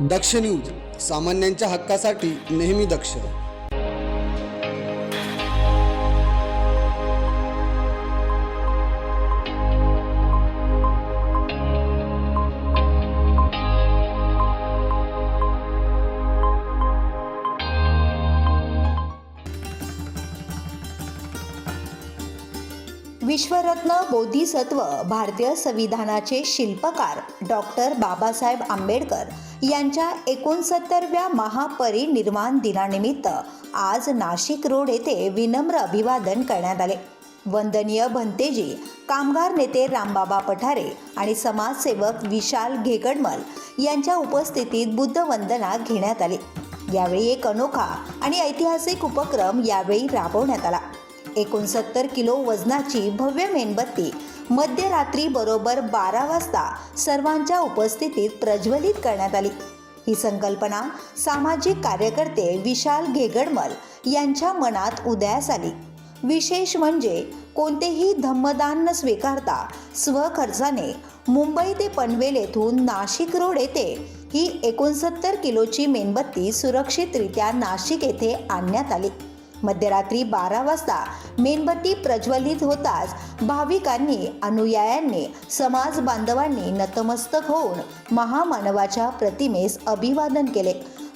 दक्ष news सामान्यांच्या हक्कासाठी नेहमी दक्ष. विश्वरत्न बोधिसत्व भारतीय संविधानाचे शिल्पकार डॉक्टर बाबासाहेब आंबेडकर यांच्या एकोणसत्तरव्या महापरिनिर्वाण दिनानिमित्त आज नाशिक रोड येथे विनम्र अभिवादन करण्यात आले. वंदनीय भंतेजी कामगार नेते रामबाबा पठारे आणि समाजसेवक विशाल घेगडमल यांच्या उपस्थितीत बुद्ध वंदना घेण्यात आली. यावेळी एक अनोखा आणि ऐतिहासिक उपक्रम यावेळी राबवण्यात आला. एकोणसत्तर किलो वजनाची भव्य मेणबत्ती मध्यरात्री बरोबर बारा वाजता सर्वांच्या उपस्थितीत प्रज्वलित करण्यात आली. ही संकल्पना सामाजिक कार्यकर्ते विशाल घेगडमल यांच्या मनात उदयास आली. विशेष म्हणजे कोणतेही धम्मदान न स्वीकारता स्वखर्चाने मुंबई ते पनवेल येथून नाशिक रोड येथे ही एकोणसत्तर किलोची मेणबत्ती सुरक्षितरित्या नाशिक येथे आणण्यात आली. मध्यरात्री बारा वाजता मेणबत्ती प्रज्वलित होताच भाविकांनी अनुयायांनी समाज बांधवांनी नतमस्तक होऊन महामानवाच्या प्रतिमेस अभिवादन केले.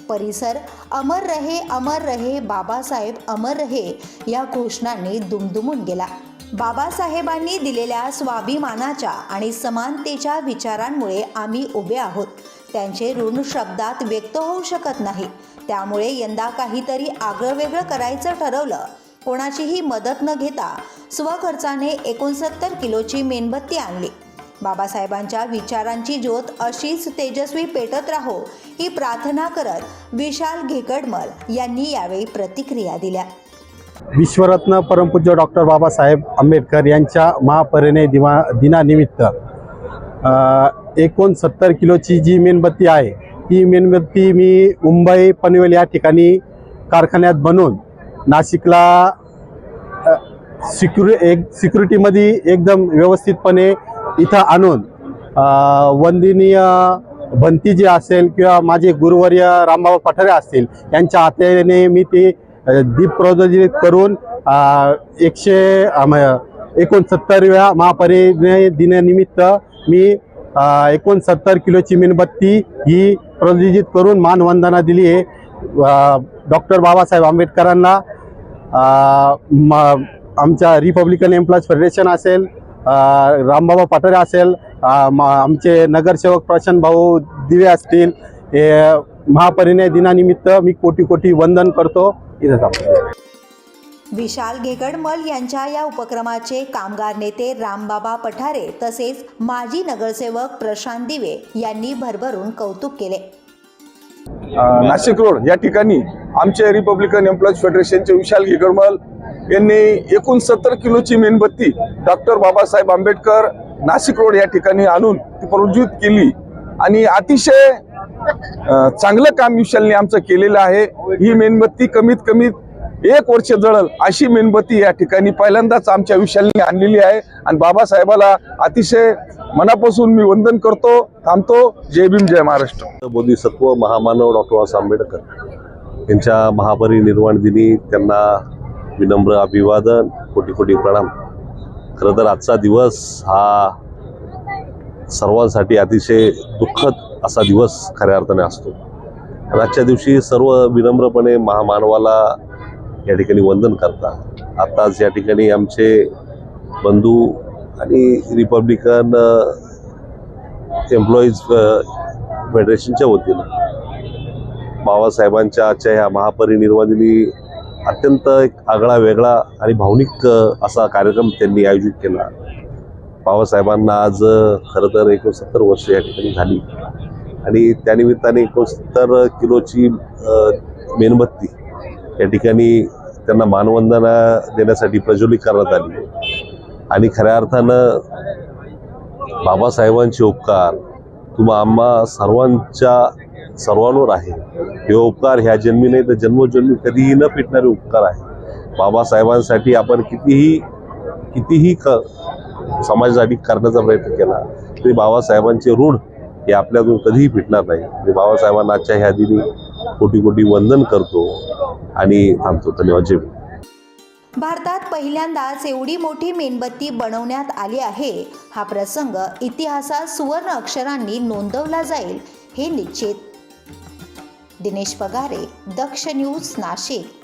परिसर अमर रहे अमर रहे बाबासाहेब अमर रहे या घोषणांनी दुमदुमून गेला. बाबासाहेबांनी दिलेल्या स्वाभिमानाच्या आणि समानतेच्या विचारांमुळे आम्ही उभे आहोत. त्यांचे ऋण शब्दात व्यक्त होऊ शकत नाही. त्यामुळे यंदा काहीतरी आगळंवेगळं करायचं ठरवलं. कोणाचीही मदत न घेता स्वखर्चाने एकोणसत्तर किलोची मेणबत्ती आणली. बाबासाहेबांच्या विचारांची ज्योत अशीच तेजस्वी पेटत राहो ही प्रार्थना करत विशाल घेकडमल यांनी यावेळी प्रतिक्रिया दिल्या. विश्वरत्न परमपूज्य डॉक्टर बाबासाहेब आंबेडकर यांच्या महापरिणय दिवा दिनानिमित्त एकोणसत्तर किलोची जी मेणबत्ती आहे ती मेणबत्ती मी मुंबई पनवेल या ठिकाणी कारखान्यात बनवून नाशिकला सिक्युरि एक सिक्युरिटीमध्ये एकदम व्यवस्थितपणे इथं आणून वंदनीय भंती जी असेल किंवा माझे गुरुवर्य रामबाबा पठारे असतील यांच्या हाताने मी ते दीप प्रज्वलित करून एकशे एकोणसत्तरव्या महापरिणय दिनानिमित्त मी एकोणसत्तर किलोची मेणबत्ती ही प्रज्वलित करून मानवंदना दिली आहे. डॉक्टर बाबासाहेब आंबेडकरांना म- आमच्या रिपब्लिकन एम्प्लॉईज फेडरेशन असेल रामबाबा पाटरे असेल म- आमचे नगरसेवक प्रशांत भाऊ दिवे असतील हे महापरिणय दिनानिमित्त मी कोटी कोटी वंदन करतो. इथं विशाल घेगडमल यांच्या या उपक्रमाचे कामगार नेते रामबाबा पठारे तसेच माजी नगरसेवक प्रशांत दिवे यांनी भरभरून कौतुक केले. नाशिक रोड या ठिकाणी आमचे रिपब्लिकन एम्प्लॉईज फेडरेशनचे विशाल गिगडमल यांनी एकूण सत्तर किलोची मेणबत्ती डॉक्टर बाबासाहेब आंबेडकर नाशिक रोड या ठिकाणी आणून ती प्रज्वलित केली. आणि अतिशय चांगलं काम विशालने आमचं केलेलं आहे. ही मेणबत्ती कमीत कमीत एक वर्ष जळल अशी मेणबत्ती या ठिकाणी पहिल्यांदाच आमच्या विशालने आणलेली आहे. आणि बाबासाहेबाला अतिशय मनापासून मी वंदन करतो थांबतो. जय भीम जय महाराष्ट्र. बोधिसत्व महामानव डॉक्टर बाबासाहेब आंबेडकर यांच्या महापरिनिर्वाण दिनी त्यांना विनम्र अभिवादन कोटी कोटी प्रणाम. खरं तर आजचा दिवस हा सर्वांसाठी अतिशय दुःखद असा दिवस खऱ्या अर्थाने असतो. आजच्या दिवशी सर्व विनम्रपणे महामानवाला या ठिकाणी वंदन करतात. आताच या ठिकाणी आमचे बंधू आणि रिपब्लिकन एम्प्लॉईज फेडरेशनच्या वतीनं बाबासाहेबांच्या आजच्या ह्या महापरिनिर्वाणिनी अत्यंत एक आगळा वेगळा आणि भावनिक असा कार्यक्रम त्यांनी आयोजित केला. बाबासाहेबांना आज खरं तर एकोणसत्तर वर्ष या ठिकाणी झाली. आणि त्यानिमित्ताने एकोणसत्तर किलोची मेणबत्ती या ठिकाणी त्यांना मानवंदना देण्यासाठी प्रज्वलित करण्यात आली. आणि खऱ्या अर्थानं बाबासाहेबांचे उपकार तुम्हा आम्हा सर्वांच्या सर्वांवर आहे. हे उपकार ह्या जन्मी नाही तर जन्मोजन्मी कधीही न फिटणारे उपकार आहे. बाबासाहेबांसाठी आपण कितीही कितीही क समाजासाठी करण्याचा प्रयत्न केला तरी बाबासाहेबांचे ऋण हे आपल्यातून कधीही फिटणार नाही. मी बाबासाहेबांना आजच्या ह्या दिनी कोटी कोटी वंदन करतो. आणि थांबतो. धन्यवाद जय भारतात पहिल्यांदाच एवढी मोठी मेणबत्ती बनवण्यात आली आहे. हा प्रसंग इतिहासात सुवर्ण अक्षरांनी नोंदवला जाईल हे निश्चित. दिनेश पगारे दक्ष न्यूज नाशिक.